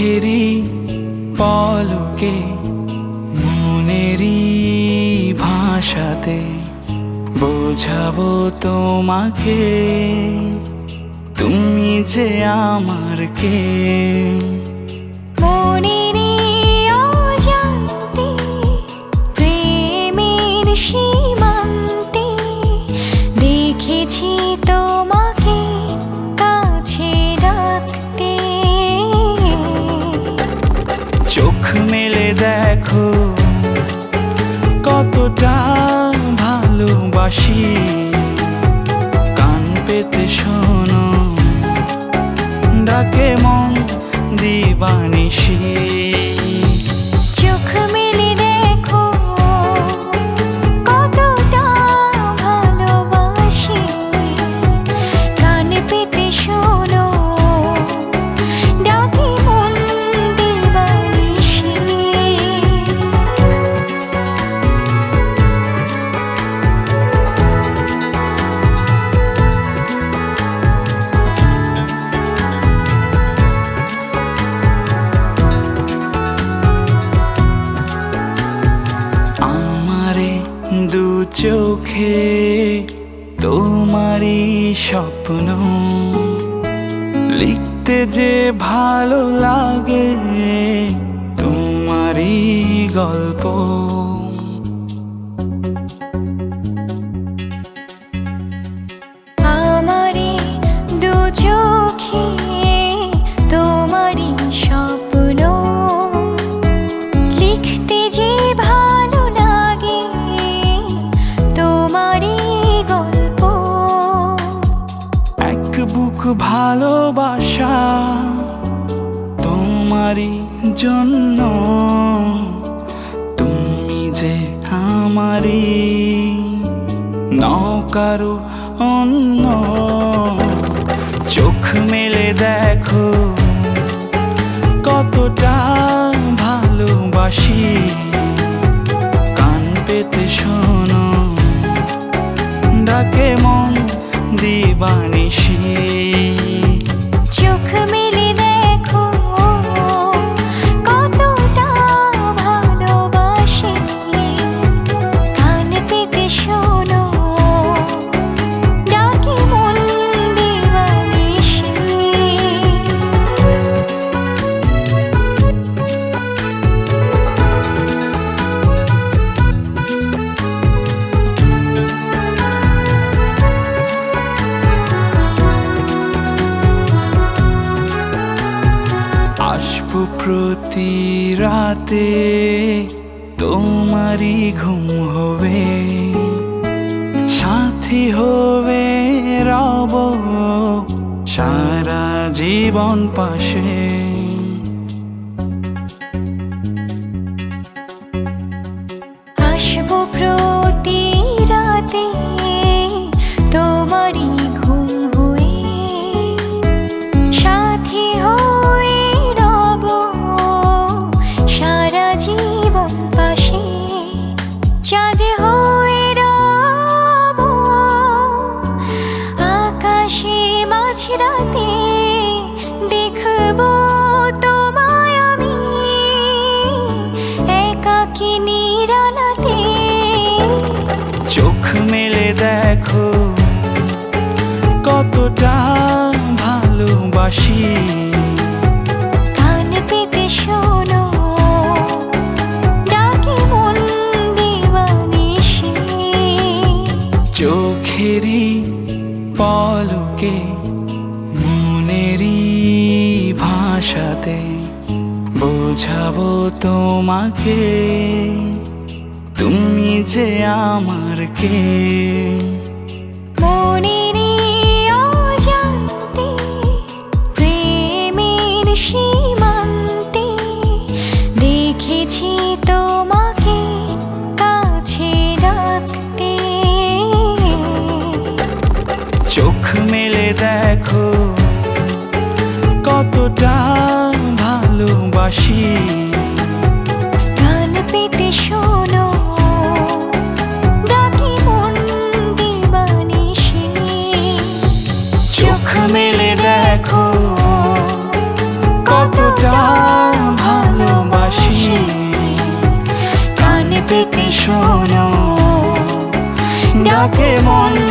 চোখেরই পলকে মনেরই ভাষাতে বোঝাবো তোমাকে। তুমি যে আমার কে? মনেরই অজান্তে, প্রেমের সীমান্তে, দেখেছি তোমাকে দেখো কতটা ভালোবাসি। কান পেতে শোনো ডাকে মন দিবানিসি চোখে তোমারই স্বপ্ন। লিখতে যে ভালো লাগে তোমারই গল্প। ভালোবাসা তোমারই জন্য। তুমি যে আমারই নৌকারো অন্য। চোখ মেলে দেখো কতটা ভালোবাসি। কান পেতে শোনো, ডাকে মন দিবানিসি আসব প্রতি রাতে। তোমারই ঘুম হবে। সাথী হবে রব। সারা জীবন পাশে। দেখো কতটা ভালোবাসি। চোখেরই পলকে মনেরই ভাষাতে বোঝাবো তোমাকে। যে আমার কে? মনেরই অজান্তে প্রেমের সীমান্তে দেখেছি তোমাকে কাছে রাখতে চোখ মেলে দেখো কতটা ভালোবাসি। পেতে শোনো। ডাকে মন